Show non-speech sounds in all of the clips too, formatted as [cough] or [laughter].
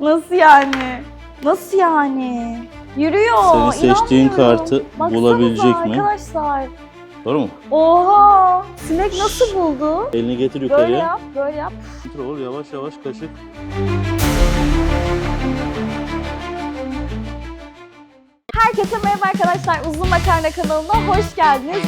Nasıl yani? Nasıl yani? Yürüyor. Senin seçtiğin inanmıyorum. kartı Baksanıza bulabilecek mi? arkadaşlar. Doğru mu? Oha! Sinek nasıl buldu? Elini getir Böyle yukarıya. yap, böyle yap. Kontrol yavaş yavaş kaşık. Herkese merhaba arkadaşlar. Uzun Makarna kanalına hoş geldiniz.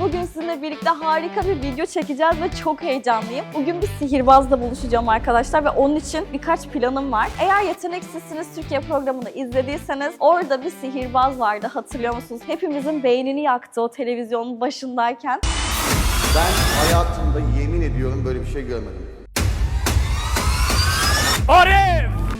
Bugün sizinle birlikte harika bir video çekeceğiz ve çok heyecanlıyım. Bugün bir sihirbazla buluşacağım arkadaşlar ve onun için birkaç planım var. Eğer Yeteneksizsiniz Türkiye programını izlediyseniz orada bir sihirbaz vardı hatırlıyor musunuz? Hepimizin beynini yaktı o televizyonun başındayken. Ben hayatımda yemin ediyorum böyle bir şey görmedim.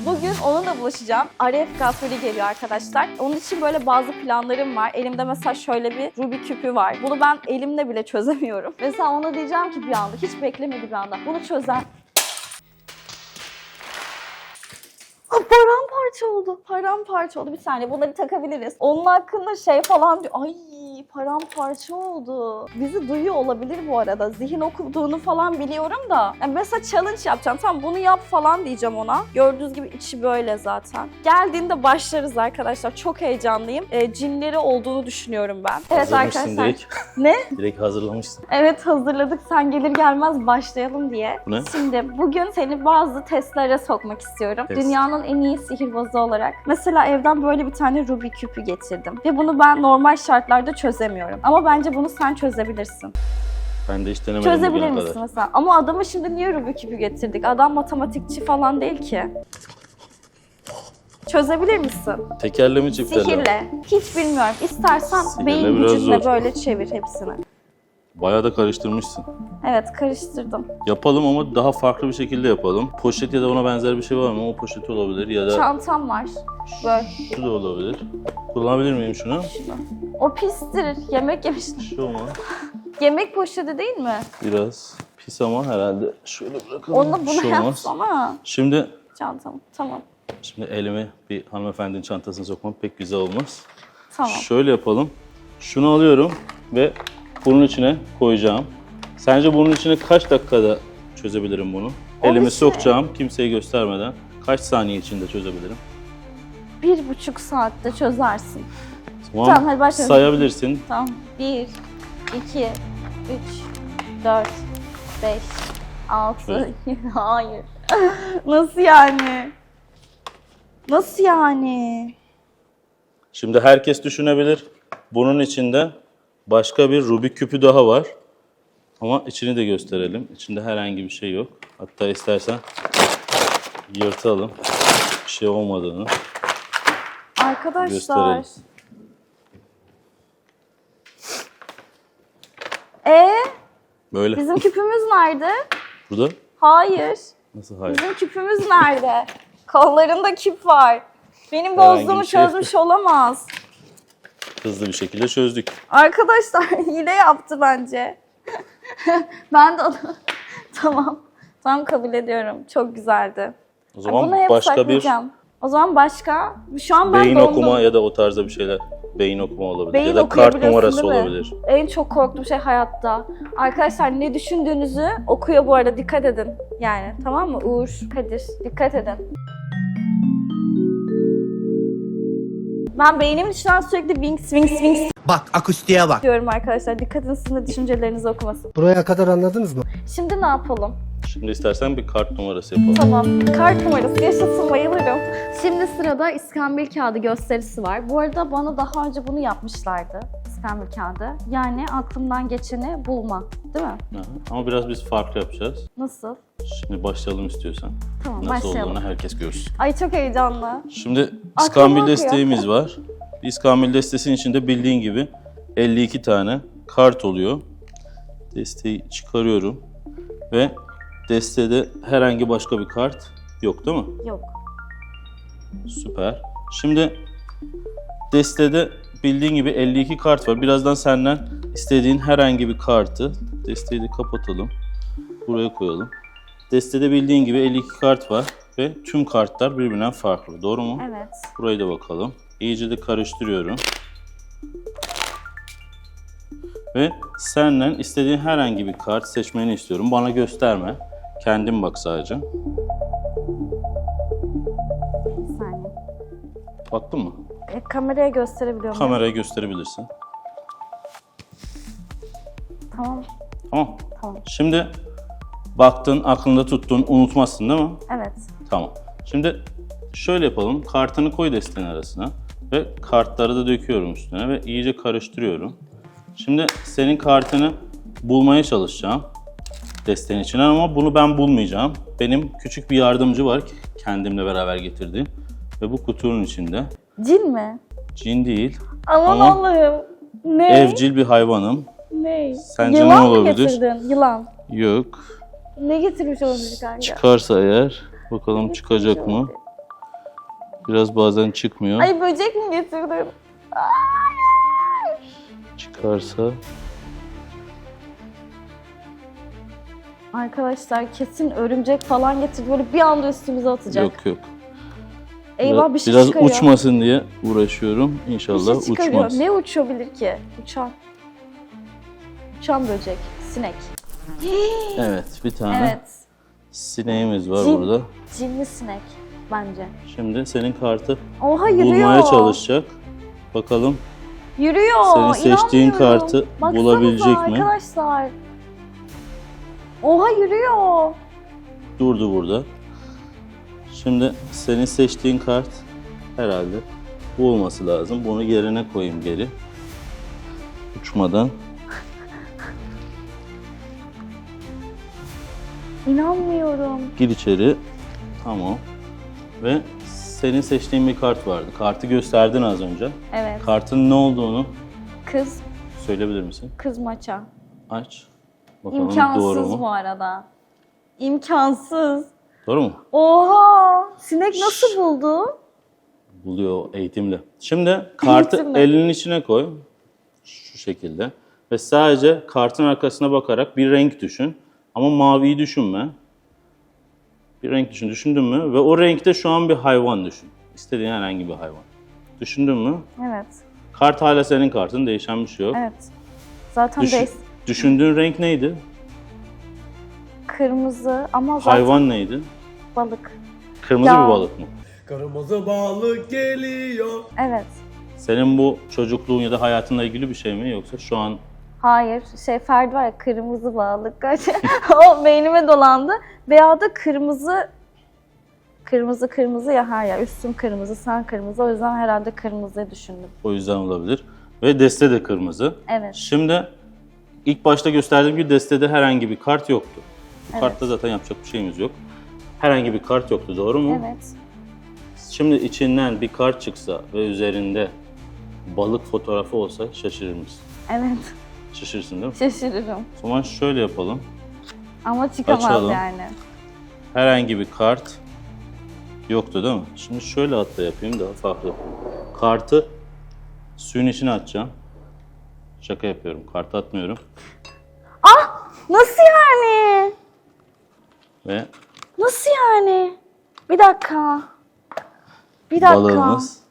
Bugün onunla buluşacağım. Aref Gafuri geliyor arkadaşlar. Onun için böyle bazı planlarım var. Elimde mesela şöyle bir Rubik küpü var. Bunu ben elimle bile çözemiyorum. Mesela ona diyeceğim ki bir anda, hiç beklemedi bir anda. Bunu çözen... paramparça oldu. Paramparça oldu. Bir saniye bunları takabiliriz. Onun hakkında şey falan diyor. Ay paramparça oldu. Bizi duyuyor olabilir bu arada. Zihin okuduğunu falan biliyorum da. Yani mesela challenge yapacağım. Tamam bunu yap falan diyeceğim ona. Gördüğünüz gibi içi böyle zaten. Geldiğinde başlarız arkadaşlar. Çok heyecanlıyım. Ee, cinleri olduğunu düşünüyorum ben. Evet arkadaşlar. direkt. Ne? Direkt hazırlamışsın. Evet hazırladık. Sen gelir gelmez başlayalım diye. Bu ne? Şimdi bugün seni bazı testlere sokmak istiyorum. Test. Dünyanın en iyi sihirbazı olarak. Mesela evden böyle bir tane Rubik küpü getirdim. Ve bunu ben normal şartlarda çözemiyorum. Ama bence bunu sen çözebilirsin. Ben de hiç denemedim Çözebilir bugüne misin kadar. mesela? Ama adamı şimdi niye Rubik küpü getirdik? Adam matematikçi falan değil ki. Çözebilir misin? Tekerle mi çiftlerle? mi? Sihirle. Hiç bilmiyorum. İstersen Sihirle beyin biraz gücünle zor. böyle çevir hepsini. Bayağı da karıştırmışsın. Evet karıştırdım. Yapalım ama daha farklı bir şekilde yapalım. Poşet ya da ona benzer bir şey var mı? O poşet olabilir ya da Çantam var. Böyle. şu da olabilir. Kullanabilir miyim şunu? O pistir. Yemek yemiştim. Şu mu? Yemek poşeti değil mi? Biraz pis ama herhalde şöyle bırakalım. Onu buna şey yapsana. Şimdi Çantam. Tamam. şimdi elimi bir hanımefendinin çantasına sokmam pek güzel olmaz. Tamam. Şöyle yapalım. Şunu alıyorum ve bunun içine koyacağım. Sence bunun içine kaç dakikada çözebilirim bunu? Elimi sokacağım kimseye göstermeden. Kaç saniye içinde çözebilirim? Bir buçuk saatte çözersin. Tamam. Tamam, hadi başlayalım. Sayabilirsin. Tamam. Bir, iki, üç, dört, beş, altı. [laughs] Hayır. [laughs] Nasıl yani? Nasıl yani? Şimdi herkes düşünebilir. Bunun içinde başka bir Rubik küpü daha var. Ama içini de gösterelim. İçinde herhangi bir şey yok. Hatta istersen yırtalım. Bir şey olmadığını. Arkadaşlar. Gösterelim. E Böyle. bizim küpümüz nerede? [laughs] Burada Hayır. nasıl hayır? Bizim küpümüz nerede? Kollarında küp var. Benim bozduğumu şey- çözmüş olamaz. Hızlı bir şekilde çözdük. Arkadaşlar [laughs] hile yaptı bence. [laughs] ben de onu... [laughs] tamam. Tamam kabul ediyorum. Çok güzeldi. O zaman Bunu hep başka bir saklayacağım. O zaman başka? Şu an ben beyin dondum. okuma ya da o tarzda bir şeyler. Beyin okuma olabilir. Beyin ya da kart okuyabiliyorsun numarası değil mi? olabilir. En çok korktuğum şey hayatta. Arkadaşlar ne düşündüğünüzü okuyor bu arada dikkat edin. Yani tamam mı? Uğur, Kadir dikkat edin. Ben beynimin içinden sürekli wings wings wings Bak akustiğe bak. diyorum arkadaşlar. Dikkat edin sizin de düşüncelerinizi okumasın. Buraya kadar anladınız mı? Şimdi ne yapalım? Şimdi istersen bir kart numarası yapalım. Tamam. Kart numarası yaşasın bayılırım. Şimdi sırada iskambil kağıdı gösterisi var. Bu arada bana daha önce bunu yapmışlardı. İskambil kağıdı. Yani aklımdan geçeni bulma. Değil mi? Aha. Ama biraz biz farklı yapacağız. Nasıl? Şimdi başlayalım istiyorsan. Tamam Nasıl başlayalım. olduğunu herkes görsün. Ay çok heyecanlı. Şimdi iskambil akıyor. desteğimiz var. İskambil destesinin içinde bildiğin gibi 52 tane kart oluyor. Desteği çıkarıyorum ve destede herhangi başka bir kart yok değil mi? Yok. Süper. Şimdi destede bildiğin gibi 52 kart var. Birazdan senden istediğin herhangi bir kartı desteği de kapatalım. Buraya koyalım. Destede bildiğin gibi 52 kart var ve tüm kartlar birbirinden farklı. Doğru mu? Evet. Burayı da bakalım. İyice de karıştırıyorum. Ve senden istediğin herhangi bir kart seçmeni istiyorum. Bana gösterme. Kendin bak sadece. Bir saniye. Baktın mı? E, kameraya gösterebiliyor muyum? Kameraya gösterebilirsin. Tamam. Tamam. Tamam. Şimdi baktın, aklında tuttun, unutmazsın değil mi? Evet. Tamam. Şimdi şöyle yapalım. Kartını koy destenin arasına ve kartları da döküyorum üstüne ve iyice karıştırıyorum. Şimdi senin kartını bulmaya çalışacağım destenin içinden ama bunu ben bulmayacağım. Benim küçük bir yardımcı var ki kendimle beraber getirdiğim ve bu kutunun içinde. Cin mi? Cin değil, Aman Ama Allah'ım. Ne? evcil bir hayvanım. Ne? Sence Yılan ne mı olabilir? getirdin? Yılan. Yok. Ne getirmiş olabilir kanka? Çıkarsa eğer bakalım çıkacak mı? Biraz bazen çıkmıyor. Ay böcek mi getirdin? Çıkarsa Arkadaşlar kesin örümcek falan getirdi. Böyle bir anda üstümüze atacak. yok yok. Eyvah bir şey biraz çıkarıyor. uçmasın diye uğraşıyorum. Bir İnşallah şey çıkarıyor. uçmaz. Ne uçabilir ki? Uçan. Uçan böcek. Sinek. Evet, bir tane Evet. sineğimiz var Cin. burada. Cinli sinek bence. Şimdi senin kartı Oha yürüyor. bulmaya çalışacak. Bakalım Yürüyor. Senin seçtiğin inanmıyorum. kartı Baksanıza bulabilecek mi? arkadaşlar. Oha yürüyor. durdu burada. Şimdi senin seçtiğin kart herhalde bu olması lazım. Bunu yerine koyayım geri. Uçmadan. İnanmıyorum. Gir içeri. Tamam. Ve senin seçtiğin bir kart vardı. Kartı gösterdin az önce. Evet. Kartın ne olduğunu Kız, söyleyebilir misin? kız maça. Aç. Bakalım doğru İmkansız mu? bu arada. İmkansız. Doğru mu? Oha! Sinek nasıl buldu? Buluyor eğitimle. Şimdi kartı Eğitimle. elinin içine koy. Şu şekilde. Ve sadece kartın arkasına bakarak bir renk düşün. Ama maviyi düşünme. Bir renk düşün. Düşündün mü? Ve o renkte şu an bir hayvan düşün. İstediğin herhangi bir hayvan. Düşündün mü? Evet. Kart hala senin kartın. Değişen bir şey yok. Evet. Zaten Düşün- des- düşündüğün renk neydi? kırmızı ama zaten Hayvan neydi? balık. Kırmızı Ya. bir balık mı? Kırmızı balık geliyor. Evet. Senin bu çocukluğun ya da hayatınla ilgili bir şey mi? Yoksa şu an Hayır. Şey Ferdi var ya kırmızı balık. [laughs] o beynime dolandı. Veya da kırmızı kırmızı kırmızı ya her yer. Üstüm kırmızı, sen kırmızı. O yüzden herhalde kırmızıyı düşündüm. o yüzden olabilir. Ve deste de kırmızı. Evet. Şimdi ilk başta gösterdiğim gibi destede herhangi bir kart yoktu. Bu kartta zaten yapacak bir şeyimiz yok. Herhangi bir kart yoktu doğru mu? Evet. Şimdi içinden bir kart çıksa ve üzerinde balık fotoğrafı olsa şaşırır mısın? Evet. Şaşırsın değil mi? Şaşırırım. O zaman şöyle yapalım. Ama çıkamaz Açalım. yani. Herhangi bir kart yoktu değil mi? Şimdi şöyle hatta yapayım daha farklı. Kartı suyun içine atacağım. Şaka yapıyorum. Kartı atmıyorum. Nasıl yani? Ve Nasıl yani? Bir dakika. Bir dakika. balığımız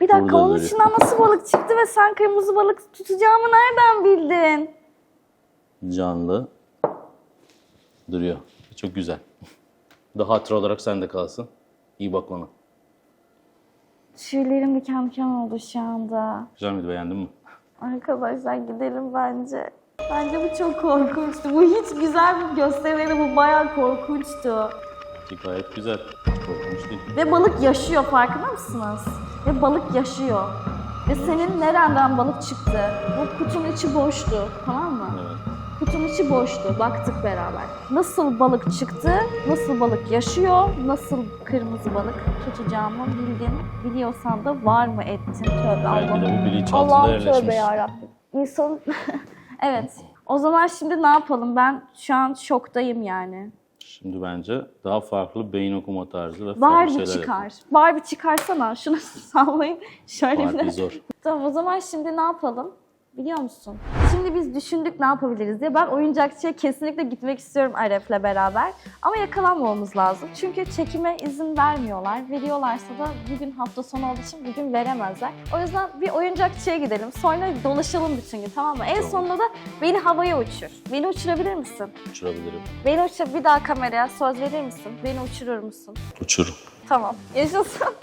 Bir dakika burada onun duruyor. içinden nasıl balık çıktı ve sen kırmızı balık tutacağımı nereden bildin? canlı duruyor. Çok güzel. [laughs] Daha hatıra olarak sende kalsın. İyi bak ona. Tüylerim diken diken oldu şu anda. Güzel miydi beğendin mi? Arkadaşlar gidelim bence. Bence bu çok korkunçtu. Bu hiç güzel bir gösteriydi. Bu bayağı korkunçtu. Gayet güzel. Korkunç değil. Ve balık yaşıyor farkında mısınız? Ve balık yaşıyor. Ve senin nereden balık çıktı? Bu kutunun içi boştu. Tamam mı? Kutunun içi boştu. Baktık beraber. Nasıl balık çıktı? Nasıl balık yaşıyor? Nasıl kırmızı balık tutacağımı bildin. Biliyorsan da var mı ettin? Tövbe Belki de Allah'ım. bilinçaltında Allah'ım yerleşmiş. tövbe yarabbim. İnsan... [laughs] evet. O zaman şimdi ne yapalım? Ben şu an şoktayım yani. Şimdi bence daha farklı beyin okuma tarzı ve farklı Barbie şeyler çıkar. Barbie çıkarsana. Şunu [laughs] sallayayım. Şöyle yapalım. bir Barbie zor. [laughs] Tamam o zaman şimdi ne yapalım? Biliyor musun? Şimdi biz düşündük ne yapabiliriz diye. Ben oyuncakçıya kesinlikle gitmek istiyorum Aref'le beraber. Ama yakalanmamamız lazım. Çünkü çekime izin vermiyorlar. Veriyorlarsa da bugün hafta sonu olduğu için bugün veremezler. O yüzden bir oyuncakçıya gidelim. Sonra dolaşalım bütün gün tamam mı? En Tamam. sonunda da beni havaya uçur. Beni uçurabilir misin? Uçurabilirim. Beni uçur. Bir daha kameraya söz verir misin? Beni uçurur musun? Uçurum. Tamam. Yaşasın. [laughs]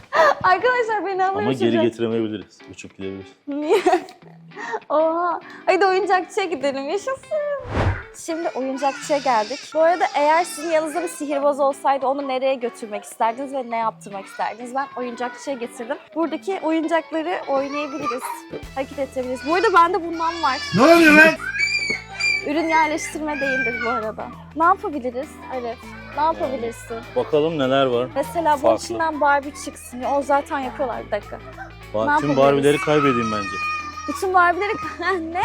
Arkadaşlar beni Ama geri getiremeyebiliriz. Uçup gidebiliriz. Niye? [laughs] Oha. Hadi oyuncakçıya gidelim. Yaşasın. Şimdi oyuncakçıya geldik. Bu arada eğer sizin yanınızda bir sihirbaz olsaydı onu nereye götürmek isterdiniz ve ne yaptırmak isterdiniz? Ben oyuncakçıya getirdim. Buradaki oyuncakları oynayabiliriz. Hareket ettirebiliriz. Bu arada bende bundan var. Ne oluyor lan? Ürün yerleştirme değildir bu arada. Ne yapabiliriz Arif? Ne yapabilirsin? Bakalım neler var. Mesela bunun Farklı. içinden Barbie çıksın. O zaten yapıyorlar bir dakika. Ba- Tüm yapabiliriz? Barbie'leri kaybedeyim bence. Bütün Barbie'leri... [laughs] ne?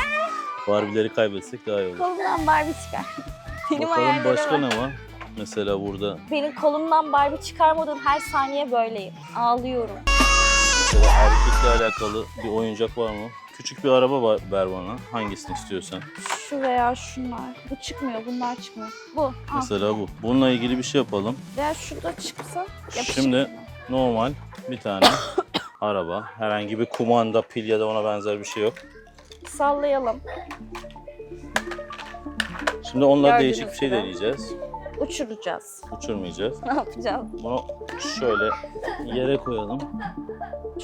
Barbie'leri kaybetsek daha iyi olur. Kolumdan Barbie çıkar. [laughs] Benim Bakalım başka var. ne var? Mesela burada Benim kolumdan Barbie çıkarmadığım her saniye böyleyim. Ağlıyorum. mesela erkekle alakalı bir oyuncak var mı? Küçük bir araba ver bana. Hangisini istiyorsan. Şu veya şunlar. Bu çıkmıyor, bunlar çıkmıyor. Bu. Al. Mesela bu. Bununla ilgili bir şey yapalım. Veya şurada çıksa yapışık. Şimdi normal bir tane [coughs] araba. Herhangi bir kumanda, pil ya da ona benzer bir şey yok. Sallayalım. Şimdi onunla Gördüğünüz değişik bir şey gibi. deneyeceğiz. Uçuracağız. Uçurmayacağız. Ne yapacağız? Bunu şöyle yere koyalım.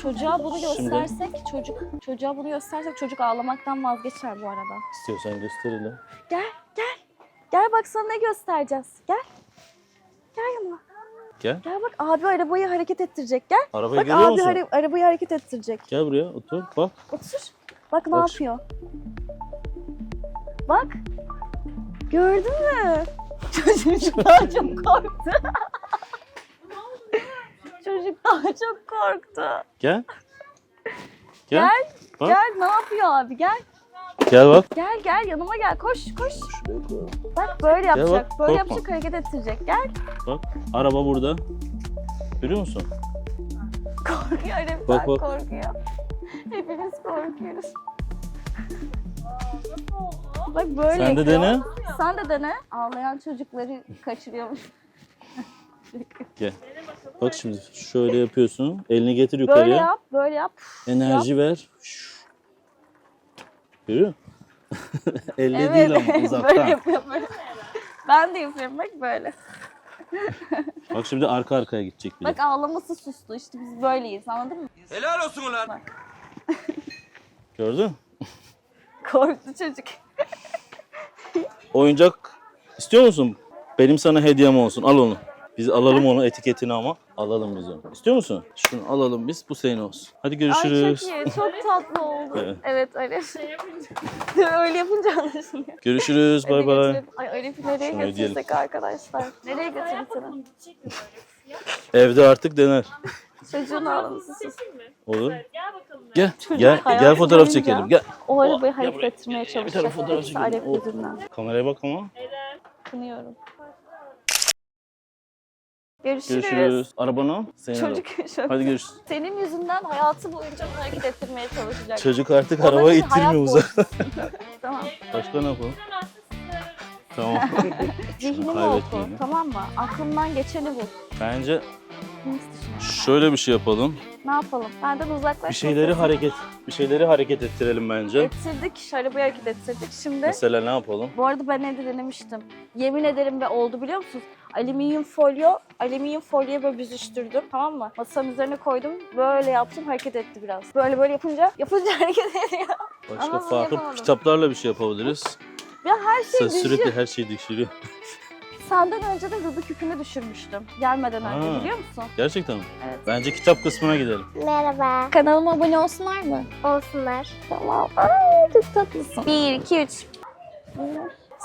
Çocuğa bunu Şimdi- göstersek çocuk çocuğa bunu göstersek çocuk ağlamaktan vazgeçer bu arada. İstiyorsan gösterelim. Gel, gel. Gel bak sana ne göstereceğiz. Gel. Gel yanıma. Gel. Gel bak abi arabayı hareket ettirecek. Gel. Arabayı Bak görüyor abi musun? hara- arabayı hareket ettirecek. Gel buraya otur. Bak. Otur. Bak ne Bak. yapıyor. Bak. Gördün mü? Çocuk daha çok korktu. Çocuk daha çok korktu. Gel. Gel. Gel. Bak. Gel ne yapıyor abi gel. Gel bak. Gel gel yanıma gel koş koş. Bak böyle bak, yapacak. böyle korkma. yapacak hareket ettirecek. Gel. Bak. Araba burada. Görüyor musun? Korkuyor Bak, bak. korkuyor. Hepimiz korkuyoruz. Bak böyle Sen de dene. Sen de dene. Ağlayan çocukları kaçırıyormuş. Gel. Bak şimdi şöyle yapıyorsun. Elini getir Böyle yukarıya. yap, böyle yap. Enerji ver. Şşş. Görüyor musun? [laughs] Elle Evet, değil ama [laughs] böyle uzaktan. yapıyor böyle. Ben de yapıyorum bak böyle. Bak şimdi arka arkaya gidecek bir de. Bak ağlaması sustu işte biz böyleyiz anladın mı? Helal olsun ulan. Gördün? [laughs] Korktu çocuk. Oyuncak istiyor musun? Benim sana hediyem olsun. Al onu. Biz alalım onu etiketini ama. Alalım biz onu. İstiyor musun? Şunu alalım biz. Bu senin olsun. Hadi Ay görüşürüz. çok iyi, çok tatlı oldu. Evet. Evet Arif. [laughs] öyle yapınca anlaşılıyor. Görüşürüz. Bay bay. Ay Arif'i nereye Şunu ödeyelim. götürsek arkadaşlar? Nereye götürsek? Evde artık dener. Çocuğun ağlaması sus. Olur. Gel. Gel. Gel hayatı fotoğraf çekelim. Gel. O arabayı gel hareket ettirmeye Bir tane çalışacak. fotoğraf Hepsi çekelim. Yüzünden. Kameraya bak ama. Kınıyorum. Görüşürüz. Görüşürüz. Arabanı al. Çocuk şöyle. Hadi görüşürüz. Senin yüzünden hayatı boyunca bunu hareket ettirmeye çalışacak. Çocuk artık arabayı hayat ittirmiyor uzak. [laughs] tamam. Başka ne yapalım? Tamam. [laughs] Zihnimi oku. kaybetmeyelim. Tamam mı? Aklımdan geçeni bul. Bence. Şöyle bir şey yapalım. Ne yapalım? Benden uzaklaş. Bir şeyleri hareket bir şeyleri hareket ettirelim bence. ettirdik. Şu arabayı hareket ettirdik. Şimdi Mesela ne yapalım? Bu arada ben evde denemiştim. Yemin ederim ve oldu biliyor musunuz? Alüminyum folyo, alüminyum folyoya böyle büzüştürdüm tamam mı? Masanın üzerine koydum, böyle yaptım hareket etti biraz. Böyle böyle yapınca, yapınca [laughs] hareket ediyor. Başka Ama bunu farklı yapamadım. kitaplarla bir şey yapabiliriz. Ya her şey Sen düşüyor. sürekli her şeyi düşürüyor. Senden önce de Rubik küpünü düşürmüştüm. Gelmeden önce Ha. biliyor musun? Gerçekten mi? Evet. Bence kitap kısmına gidelim. Merhaba. Kanalıma abone olsunlar mı? Olsunlar. Tamam. Aa, çok tatlısın. Bir, iki, üç.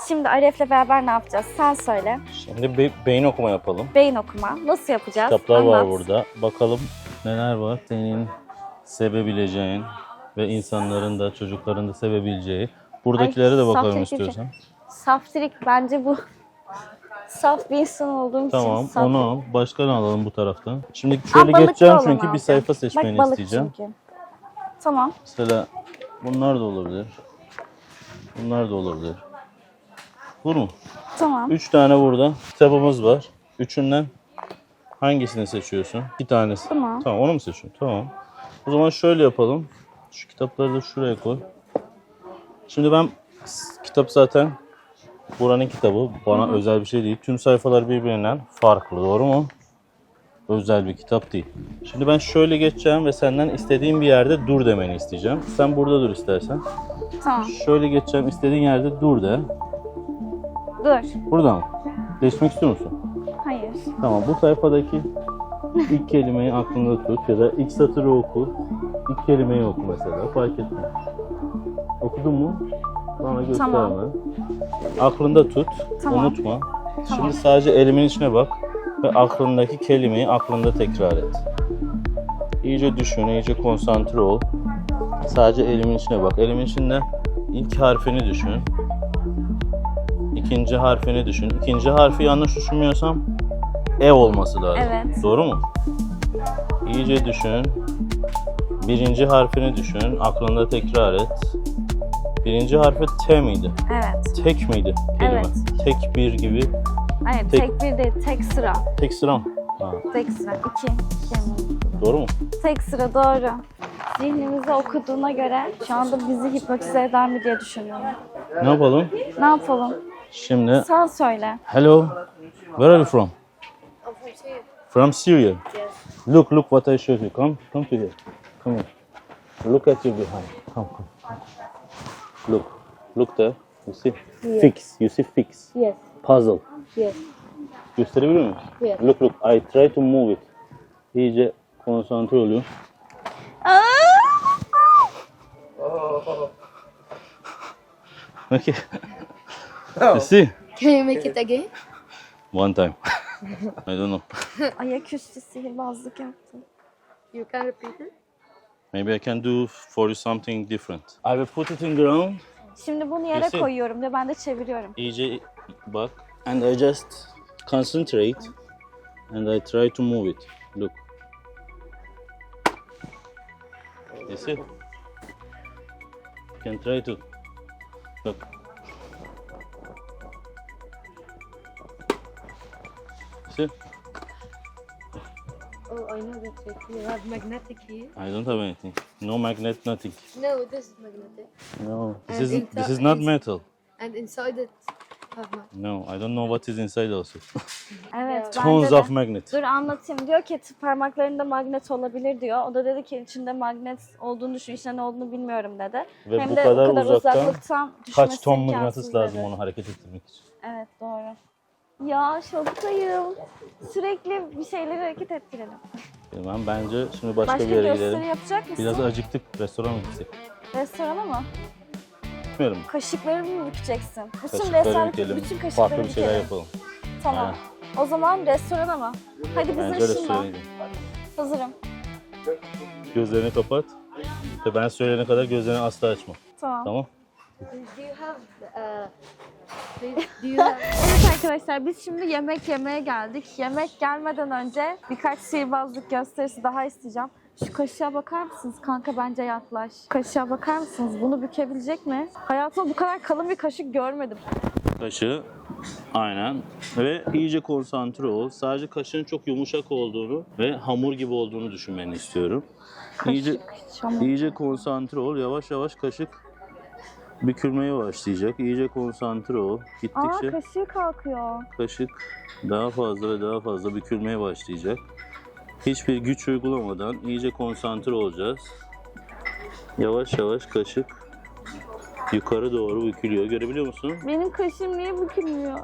Şimdi Aref'le beraber ne yapacağız? Sen söyle. Şimdi be- beyin okuma yapalım. Beyin okuma. Nasıl yapacağız? Kitaplar var Anlat. burada. Bakalım neler var. Senin sevebileceğin ve insanların da çocukların da sevebileceği. Buradakilere de Ay, bakalım saf çekici. istiyorsan. Saftirik bence bu. Saf bir insan olduğum Tamam için saf. onu al. Başka ne alalım bu taraftan? Şimdi şöyle balıklı geçeceğim olanı çünkü bir alacağım. sayfa seçmeni Bak balık isteyeceğim. çünkü. Tamam. Mesela bunlar da olabilir. Bunlar da olabilir. Olur mu? Tamam. Üç tane burada kitabımız var. Üçünden hangisini seçiyorsun? Bir tanesi. Tamam. Tamam onu mu seçiyorsun? Tamam. O zaman şöyle yapalım. Şu kitapları da şuraya koy. Şimdi ben kitap zaten buranın kitabı. Bana özel bir şey değil. Tüm sayfalar birbirinden farklı. Doğru mu? Özel bir kitap değil. Şimdi ben şöyle geçeceğim ve senden istediğin bir yerde dur demeni isteyeceğim. Sen burada dur istersen. Tamam. Şöyle geçeceğim. istediğin yerde dur de. Dur. Burada mı? Değişmek istiyor musun? Hayır. Tamam bu sayfadaki ilk kelimeyi aklında tut ya da ilk satırı oku. İlk kelimeyi oku mesela fark etmez. Okudun mu? Bana gösterme. Tamam. Aklında tut. Tamam. Unutma. Şimdi sadece elimin içine bak ve aklındaki kelimeyi aklında tekrar et. İyice düşün, iyice konsantre ol. Sadece elimin içine bak. Elimin içinde ilk harfini düşün. İkinci harfini düşün. İkinci harfi yanlış düşünmüyorsam E olması lazım. Evet. Doğru mu? İyice düşün. Birinci harfini düşün. Aklında tekrar et. Birinci harfi T miydi? Evet. Tek miydi kelime? Evet. Tek bir gibi. Hayır Tek- tek, bir değil. Tek sıra. Tek sıra mı? Ha, Tek sıra. İki. kelime. doğru mu? Tek sıra doğru. Zihnimizi okuduğuna göre şu anda bizi hipnotize eder mi diye düşünüyorum. Ne yapalım? Ne yapalım? Şimdi Sen söyle. hello. Where are you from? From Syria. Look, look what I showed you. Come, come to here. Come here. Look at your behind. Come, come. Look, look there. You see? Fix. You see fix. Yes, Puzzle. yes. Gösterebilir miyim? Yes. Look, look. I try to move it. İyice konsantre oluyor. Okay. You see? Can you make it again? One time. [laughs] I don't know. [laughs] Ayaküstü sihirbazlık yaptı. You can repeat it? Maybe I can do for you something different. I will put it in ground. Şimdi bunu yere koyuyorum ve ben de çeviriyorum. İyice bak. And I just concentrate. And I try to move it. Look. You see? You can try to. Look. Oh, I know that trick. You have magnetic here. I don't have anything. No magnet, nothing. No, this is magnetic. No. This And this is not metal. And inside it, have. No, I don't know what is inside also. [laughs] Evet. Tons de. of magnet. Dur anlatayım. Diyor ki parmaklarında magnet olabilir diyor. O da dedi ki içinde magnet olduğunu düşün. İçinde ne olduğunu bilmiyorum dedi. Ve Hem bu de kadar uzaktan uzaklıktan düşmesi Kaç ton imkansız mıknatıs lazım dedi. onu hareket ettirmek için? Evet doğru. Ya şoktayım. Sürekli bir şeyleri hareket ettirelim. Bilmem bence şimdi başka, Başka bir yere gösteri gidelim. yapacak mısın? Biraz acıktık restorana mı gitsek? Restorana mı? Bilmiyorum. Kaşıkları mı bükeceksin? Bütün Kaşıkları restoran, bükelim. bütün kaşıkları Farklı bir şeyler bükelim. yapalım. Tamam. Aynen. O zaman restorana mı? Hadi bizim Bence restorana gidelim. Hazırım. Gözlerini kapat. Ve ben söyleyene kadar gözlerini asla açma. Tamam. Tamam? Do you have, uh, please, do you have, [laughs] Evet arkadaşlar biz şimdi yemek yemeye geldik. Yemek gelmeden önce birkaç sihirbazlık gösterisi daha isteyeceğim. Şu kaşığa bakar mısınız? Kanka bence yaklaş. Kaşığa bakar mısınız? Bunu bükebilecek mi? Hayatımda bu kadar kalın bir kaşık görmedim. Kaşı aynen ve iyice konsantre ol. Sadece kaşığın çok yumuşak olduğunu ve hamur gibi olduğunu düşünmeni istiyorum. İyice Çamur. iyice konsantre ol. Yavaş yavaş kaşık bükülmeye başlayacak. İyice konsantre ol. Aa Gittikçe kaşığı kalkıyor. kaşık daha fazla ve daha fazla bükülmeye başlayacak. Hiçbir güç uygulamadan iyice konsantre olacağız. Yavaş yavaş kaşık yukarı doğru bükülüyor. Görebiliyor musun? Benim kaşığım niye bükülmüyor?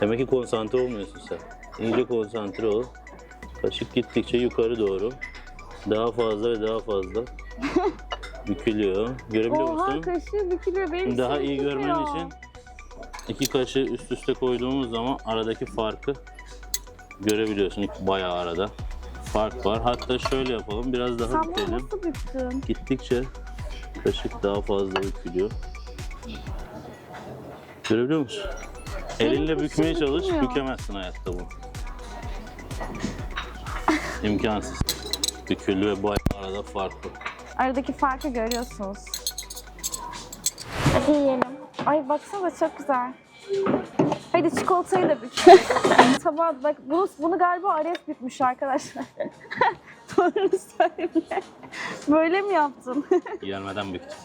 Demek ki konsantre olmuyorsun sen. İyice konsantre ol. Kaşık gittikçe yukarı doğru. Daha fazla ve daha fazla [laughs] bükülüyor. Görebiliyor Oha musun? kaşığı bükülüyor. Benim Daha iyi görmen bükülüyor. için iki kaşığı üst üste koyduğumuz zaman aradaki farkı görebiliyorsun. Bayağı arada fark var. Hatta şöyle yapalım. Biraz daha Sen bunu bükelim. nasıl büktün? Gittikçe kaşık daha fazla bükülüyor. Görebiliyor musun? Benim Elinle bükmeye çalış, bükülmüyor. bükemezsin hayatta bunu. İmkansız. Büküldü ve bayağı arada fark var. Aradaki farkı görüyorsunuz. Hadi yiyelim. Ay baksana çok güzel. Hadi çikolatayı da bük. [laughs] tamam bak bunu, bunu galiba Aref bükmüş arkadaşlar. [laughs] Doğru söyle. Böyle mi yaptın? [laughs] Gelmeden büktüm.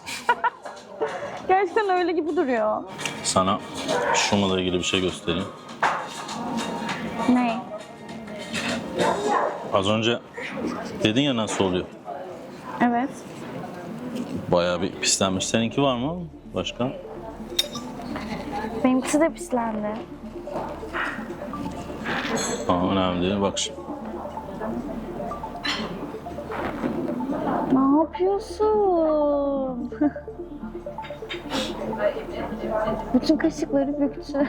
Gerçekten öyle gibi duruyor. Sana şununla ilgili bir şey göstereyim. Ne? Az önce dedin ya nasıl oluyor? Evet. Bayağı bir pislenmiş. Seninki var mı? Başka? Benimkisi de pislendi. Tamam önemli değil. Bak şimdi. Ne yapıyorsun? [laughs] Bütün kaşıkları büktü.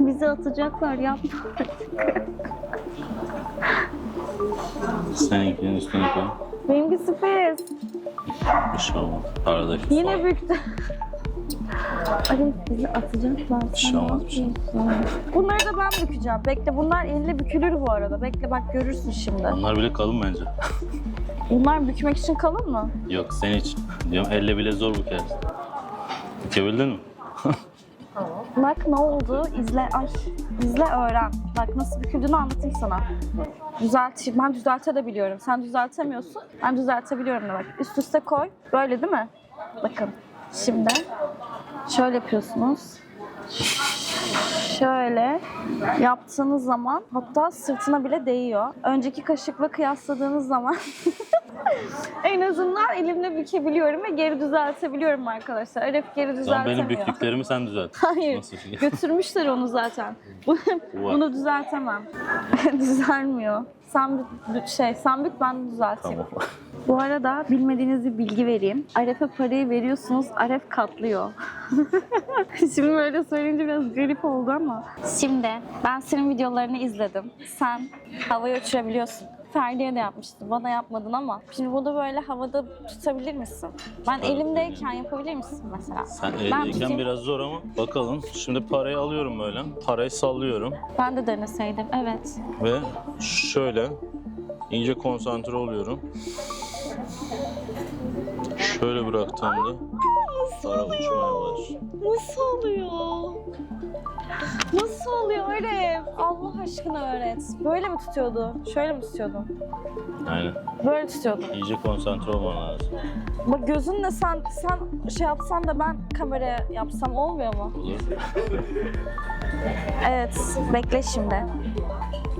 [laughs] Bizi atacaklar yapma. Seninkinin üstüne koy. Bir şey olmaz. Aradaki Yine büktü. [laughs] Arif bizi atacaklar. Bir şey Sen olmaz, bir şey? Bunları da ben bükeceğim. Bekle bunlar elle bükülür bu arada. Bekle bak görürsün şimdi. Onlar bile kalın bence. Bunlar bükmek için kalın mı? Yok senin için. Diyorum elle bile zor bükersin. Bükebildin mi? [laughs] Bak ne oldu? İzle, ay, izle öğren. Bak nasıl büküldüğünü anlatayım sana. Düzelt, ben düzeltebiliyorum. Sen düzeltemiyorsun. Ben düzeltebiliyorum da bak. Üst üste koy. Böyle değil mi? Bakın. Şimdi şöyle yapıyorsunuz. Şöyle yaptığınız zaman hatta sırtına bile değiyor. Önceki kaşıkla kıyasladığınız zaman [laughs] en azından elimle bükebiliyorum ve geri düzeltebiliyorum arkadaşlar. Arif geri Tamam düzeltemiyor. benim büktüklerimi sen düzelt. [laughs] Hayır. Nasıl şey? Götürmüşler onu zaten. [laughs] Bunu, bunu düzeltemem. Düzelmiyor. Sen bü- şey, sen bük ben düzelteyim. Tamam. Bu arada bilmediğiniz bir bilgi vereyim. Aref'e parayı veriyorsunuz, Aref katlıyor. [laughs] Şimdi böyle söyleyince biraz garip oldu ama. Şimdi ben senin videolarını izledim. Sen havaya uçurabiliyorsun. Ferdi'ye de yapmıştı. Bana yapmadın ama. Şimdi bunu böyle havada tutabilir misin? Ben elimdeyken yapabilir misin mesela? Sen Ben eldeyken tutayım. biraz zor ama bakalım. Şimdi parayı alıyorum böyle. Parayı sallıyorum. Ben de deneseydim. Evet. Ve şöyle iyice konsantre oluyorum. Şöyle bıraktığımda para uçmaya başlıyor. Nasıl oluyor? Nasıl oluyor Aref? Allah aşkına öğret. Böyle mi tutuyordu? Şöyle mi tutuyordun? Aynen. Böyle tutuyordun. İyice konsantre olman lazım. Bak gözünle sen sen şey yapsan da ben kameraya yapsam olmuyor mu? Olur. [laughs] Evet. Bekle şimdi.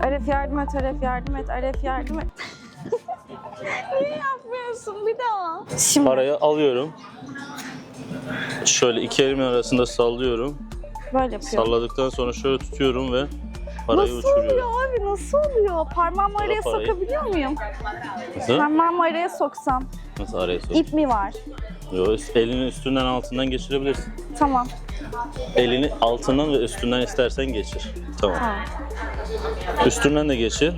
Aref yardım et, Aref yardım et, Aref yardım et. [laughs] Niye yapmıyorsun bir daha? Şimdi Parayı alıyorum. Şöyle iki elimin arasında sallıyorum. böyle yapıyorum. Salladıktan sonra şöyle tutuyorum ve parayı Nasıl uçuruyorum. oluyor abi? Nasıl oluyor? Parmağımı araya parayı. sokabiliyor muyum? Nasıl? Parmağımı araya soksam. Nasıl araya sok? İp mi var? Yo, elini üstünden altından geçirebilirsin. Tamam. Elini altından ve üstünden istersen geçir. Tamam. Tamam. Üstünden de geçir.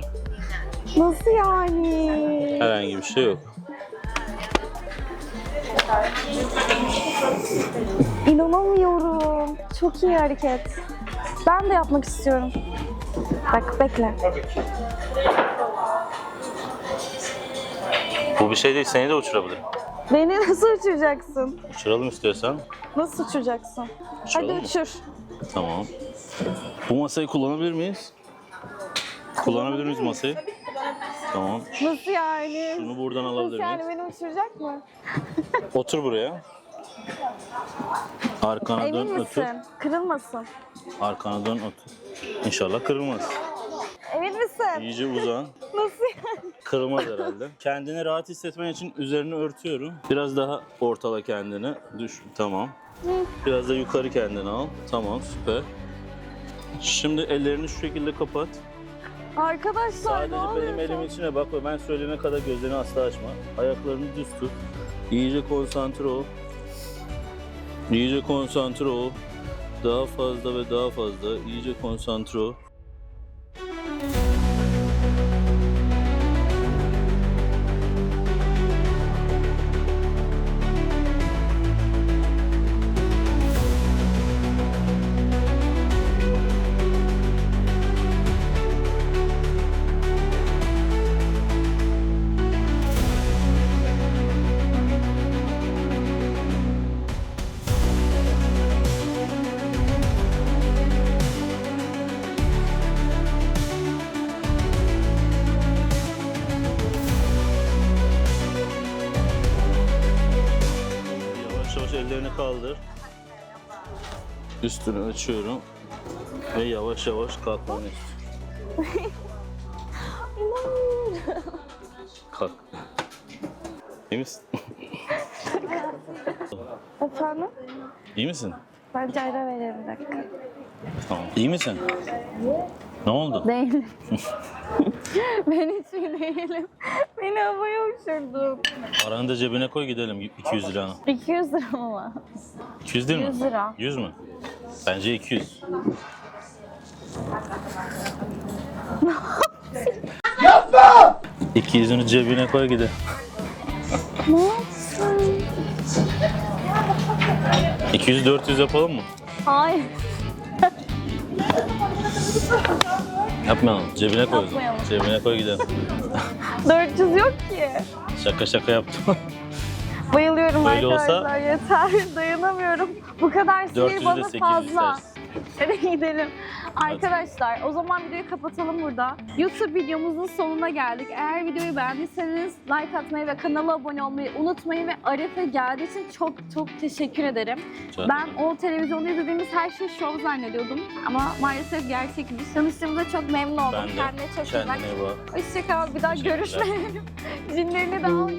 Nasıl yani? Herhangi bir şey yok. İnanamıyorum. Çok iyi hareket. Ben de yapmak istiyorum. Bak bekle. Bu bir şey değil, seni de uçurabilirim. Beni [laughs] nasıl uçuracaksın? Uçuralım istiyorsan. Nasıl uçuracaksın? Uçuralım Hadi mı? uçur. Tamam. Bu masayı kullanabilir miyiz? Kullanabilir miyiz masayı? Tamam. Nasıl yani? Şunu buradan Nasıl alabilir yani miyiz? beni uçuracak mı? [laughs] Otur buraya. Arkana Emin dön, misin? otur. Kırılmasın. Arkana dön, otur. İnşallah kırılmaz. Emin misin? İyice uzan. [laughs] Nasıl yani? Kırılmaz herhalde. [laughs] Kendini rahat hissetmen için üzerini örtüyorum. Biraz daha ortala kendini. Düş. Tamam. Biraz da yukarı kendini al. Tamam süper. Şimdi ellerini şu şekilde kapat. Arkadaşlar Sadece ne oluyor? benim elimin içine bak ve ben söyleyene kadar gözlerini asla açma. Ayaklarını düz tut. İyice konsantre ol. İyice konsantre ol. Daha fazla ve daha fazla. İyice konsantre ol. Üstünü açıyorum. Ve yavaş yavaş kalkmanı istiyorum. Kalk. İyi misin? Efendim? İyi misin? Bence ara verelim bir dakika. Tamam. İyi misin? Ne oldu? Değilim. [laughs] ben hiç iyi değilim. Beni havaya uçurdun. Paranı da cebine koy gidelim 200 liranı. 200 lira mı? 200 değil mi? 100 lira. 100 mü? Bence 200. Yapma! 200'ünü cebine koy gidelim. Ne yapsın? 200-400 yapalım mı? Hayır. Yapmayalım. Cebine koy. o zaman. Yapmayalım. Cebine koy gidelim. [laughs] 400 yok ki. Şaka şaka yaptım. [laughs] Bayılıyorum Böyle olsa- arkadaşlar. Yeter. Dayanamıyorum. Bu kadar sinir 400 bana de 800 fazla. isteriz. Hadi gidelim. Arkadaşlar o zaman videoyu kapatalım burada. YouTube videomuzun sonuna geldik. Eğer videoyu beğendiyseniz like atmayı ve kanala abone olmayı unutmayın ve Arife geldiği için çok çok teşekkür ederim. Güzel. Ben o televizyonda izlediğimiz her şeyi şov zannediyordum ama maalesef gerçekmiş. Tanıştığımıza çok memnun oldum. Ben de. Kendine çok iyi bak. Hoşçakal. Bir daha görüşmeyelim. [laughs] Cinlerini de al.